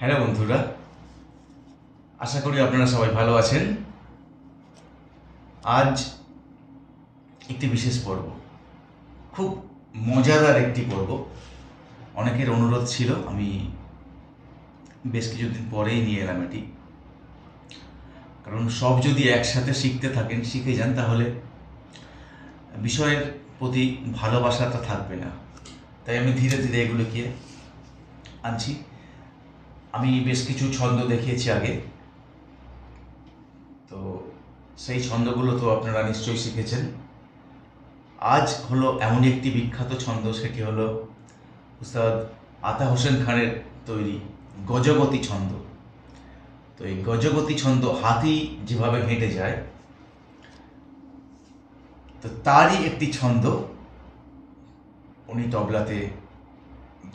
Hello বন্ধুরা, আশা করি আপনারা সবাই ভালো আছেন। আজ একটি বিশেষ পর্ব, খুব মজাদার একটি পর্ব। অনেকের অনুরোধ ছিল, আমি বেশ কিছুদিন পরেই নিয়ে এলাম এটি। কারণ সব যদি একসাথে শিখতে থাকেন, শিখে যান, তাহলে বিষয়ের প্রতি ভালোবাসাটা থাকবে না। তাই আমি ধীরে ধীরে এগুলোকে আনছি। আমি বেশ কিছু ছন্দ দেখিয়েছি আগে। তো সেই ছন্দগুলো তো আপনারা নিশ্চয়ই শিখেছেন। আজ হলো এমন একটি বিখ্যাত ছন্দ, সেটি হলো উস্তাদ আতা হোসেন খানের তৈরি গজগতি ছন্দ। তো এই গজগতি ছন্দ হাতি যেভাবে হেঁটে যায়, তো তারই একটি ছন্দ উনি তবলাতে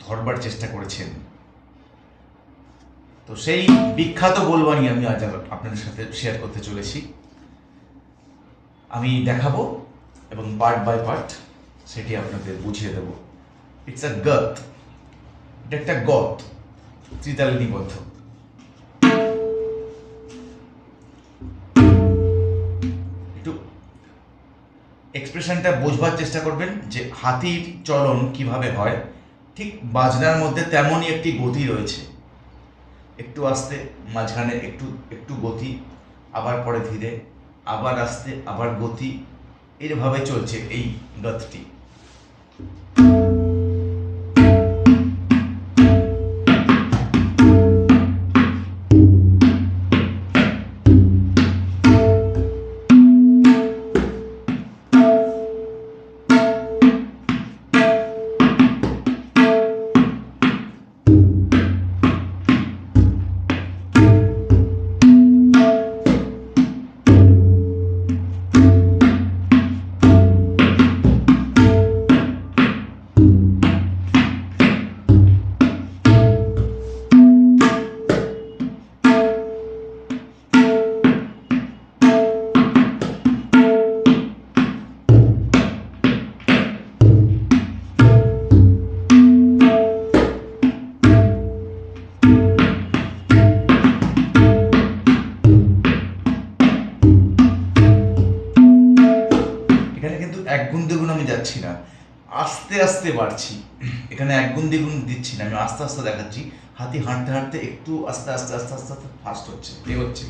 ধরবার চেষ্টা করেছেন। তো সেই বিখ্যাত গোলবানি আমি আজ আপনাদের সাথে শেয়ার করতে চলেছি। আমি দেখাবো এবং পার্ট বাই পার্ট সেটি আপনাদের বুঝিয়ে দেব। ইটস আ গত। এটা একটা গত। ত্রিতালে নিবদ্ধ একটু এক্সপ্রেশনটা বোঝবার চেষ্টা করবেন যে হাতির চলন কীভাবে হয়। ঠিক বাজনার মধ্যে তেমনই একটি গতি রয়েছে। একটু আসতে, মাঝখানে একটু একটু গতি, আবার পরে ধীরে, আবার আসতে, আবার গতি, এইভাবে চলছে এই গতটি আমি আস্তে আস্তে দেখাচ্ছি। হাতি হাঁটতে হাঁটতে একটু আস্তে আস্তে আস্তে আস্তে আস্তে ফাস্ট হচ্ছে। এ তো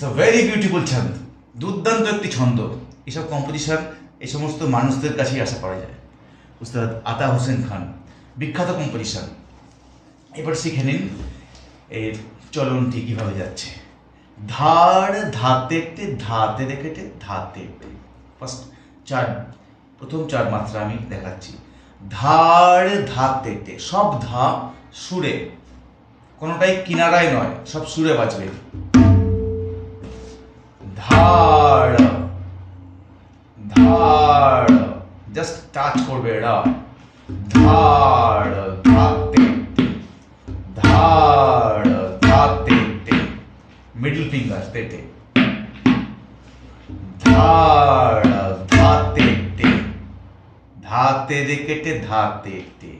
ইটস আ ভেরি বিউটিফুল ছন্দ দুর্দান্ত একটি ছন্দ। এসব কম্পোজিশন এই সমস্ত মানুষদের কাছেই আশা করা যায়। উস্তাদ আতা হোসেন খান, বিখ্যাত কম্পোজিশন এবার শিখে নিন এর চলনটি কীভাবে যাচ্ছে। ধার ধাতে একটি, ধাতে রেখেটে ধাতে ফার্স্ট চার, প্রথম চার মাত্রা আমি দেখাচ্ছি। ধার ধাতে টে সব ধা সুরে। কোনোটাই কিনারায় নয়, সব সুরে বাজবে। ধার ধার জাস্ট টাচ করবে রা ধার ধাতে ধার ধাতে মিডল ফিঙ্গার তেতে ধার ধাতে ধাতে রে কেটে ধাতে টে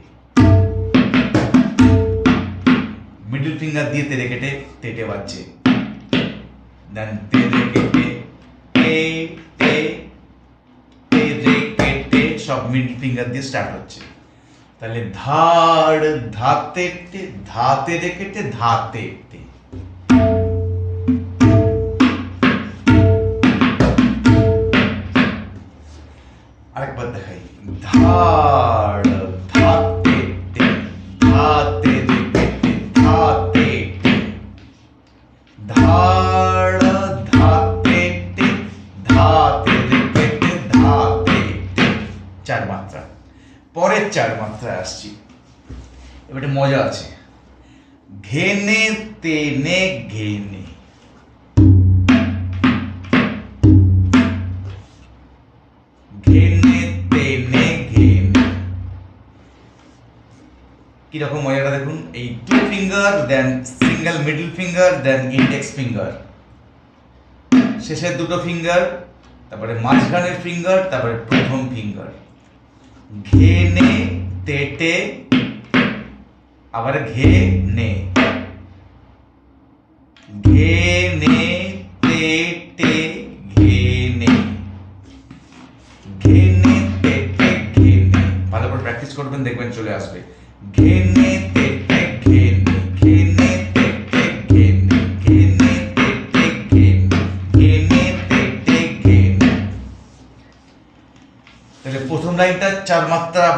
মিডল ফিঙ্গার দিয়ে তেরে কেটে তেটে বাজছে দেন তেরে কেটে টে টে তেরে কেটে সব মিডল ফিঙ্গার দিয়ে স্টার্ট হচ্ছে। তাহলে ধাড়, ধাতে টে ধাতে রে কেটে ধাতে টে আরেকবার দেখাই। ধাড়। আসছি। এবারে মজা আছে। ঘেনে তেনে ঘেনে। ঘেনে তেনে ঘেনে। কীরকম মজাটা দেখুন? এই two finger then single middle finger then index finger শেষের দুটো ফিঙ্গার তারপরে মাঝখানের ফিঙ্গার তারপরে প্রথম ফিঙ্গার ঘেনে তেটে আবার ঘে নে ঘে নে তেটে ঘে নে ঘে ঘেনে তেটে ঘেনে ভালো করে প্র্যাকটিস করবেন, দেখবেন চলে আসবে। ঘেনে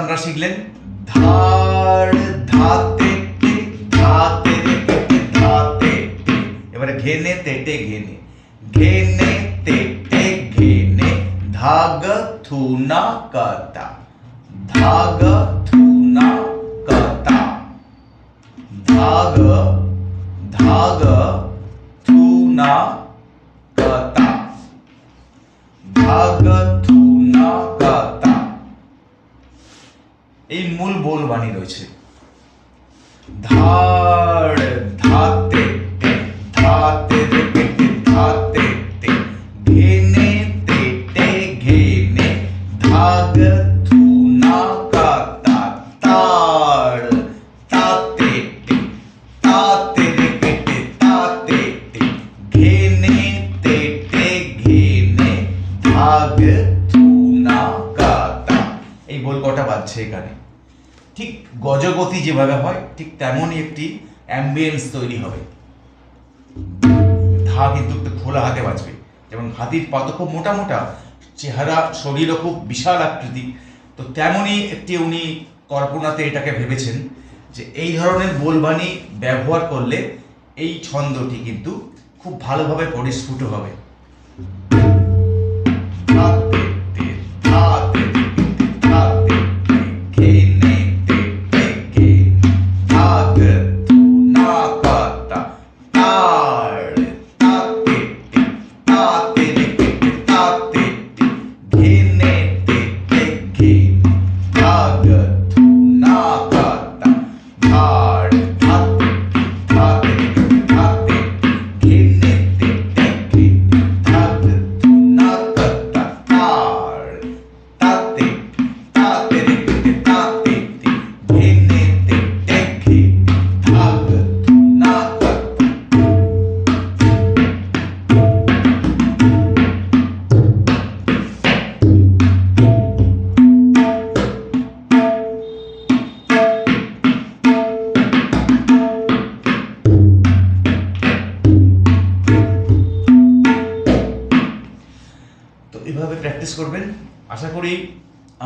আপনারা শিখলেন ধার ধাতে টে, ধাতে রে কেটে ধাতে টে। এবারে ঘেনে তেটে ঘেনে ঘেনে তেটে ঘেনে ধাগ থুনা কাতা ধাগ থুনা কাতা। ধাগ ধাগ থুনা কাতা। ধাগ থুনা কাতা। এই মূল বোল বাণী রয়েছে ঘেনে ধাগ ঘেনে তেটে ঘেনে, ধাগ কাতা এই বোল কটা বাজছে এখানে? ঠিক গজগতি যেভাবে হয়, ঠিক তেমনই একটি অ্যাম্বিয়েন্স তৈরি হবে। ধা কিন্তু একটু খোলা হাতে বাজবে। যেমন হাতির পা তো খুব মোটা মোটা, চেহারা, শরীরও খুব বিশাল আকৃতি। তো তেমনই একটি উনি কল্পনাতে এটাকে ভেবেছেন যে এই ধরনের বোলবাণী ব্যবহার করলে এই ছন্দটি কিন্তু খুব ভালোভাবে পরিস্ফুট হবে।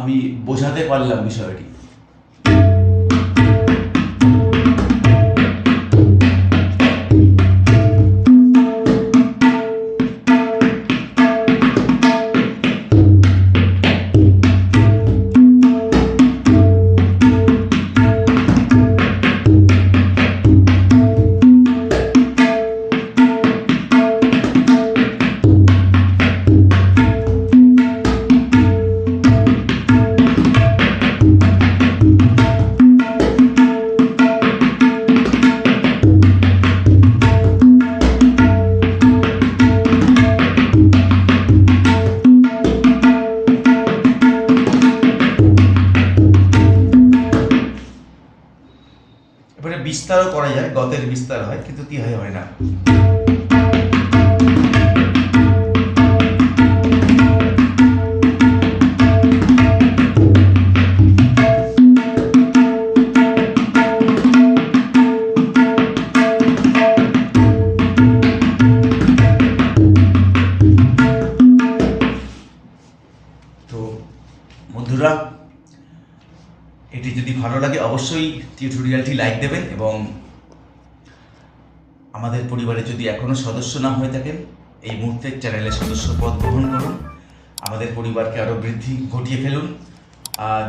আমি বোঝাতে পারলাম বিষয়টি। এবারে বিস্তারও করা যায় গতের বিস্তার হয় কিন্তু তিহাই হয় না। তো এটি যদি ভালো লাগে, অবশ্যই টিউটোরিয়ালটি লাইক দেবেন এবং আমাদের পরিবারে যদি এখনও সদস্য না হয়ে থাকেন, এই মুহূর্তে চ্যানেলের সদস্য পদ গ্রহণ করুন। আমাদের পরিবারকে আরও বৃদ্ধি ঘটিয়ে ফেলুন।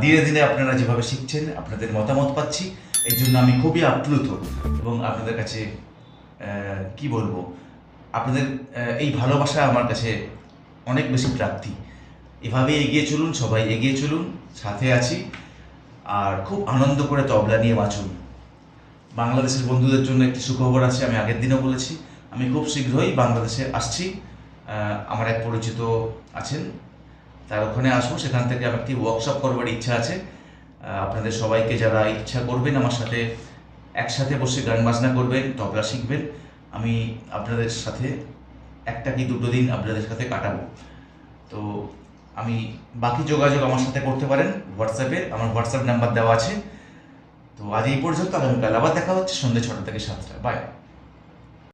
দিনে দিনে আপনারা যেভাবে শিখছেন, আপনাদের মতামত পাচ্ছি, এর জন্য আমি খুবই আপ্লুত এবং আপনাদের কাছে কি বলব, আপনাদের এই ভালোবাসা আমার কাছে অনেক বেশি প্রাপ্তি। এভাবে এগিয়ে চলুন, সবাই এগিয়ে চলুন, সাথে আছি। আর খুব আনন্দ করে তবলা নিয়ে বাঁচুন। বাংলাদেশের বন্ধুদের জন্য একটি সুখবর আছে, আমি আগের দিনও বলেছি। আমি খুব শীঘ্রই বাংলাদেশে আসছি। আমার এক পরিচিত আছেন। তার ওখানে আসব, সেখান থেকে আমার একটি ওয়ার্কশপ করবার ইচ্ছা আছে। আপনাদের সবাইকে যারা ইচ্ছা করবেন আমার সাথে একসাথে বসে গান বাজনা করবেন, তবলা শিখবেন, আমি আপনাদের সাথে একটা কি দুটো দিন আপনাদের সাথে কাটাবো। তো আমি বাকি যোগাযোগ আমার সাথে করতে পারেন হোয়াটসঅ্যাপে আমার হোয়াটসঅ্যাপ নাম্বার দেওয়া আছে। তো আজ এই পর্যন্ত, আগামীকাল আবার দেখা হচ্ছে সন্ধ্যে ছটা থেকে সাতটা বাই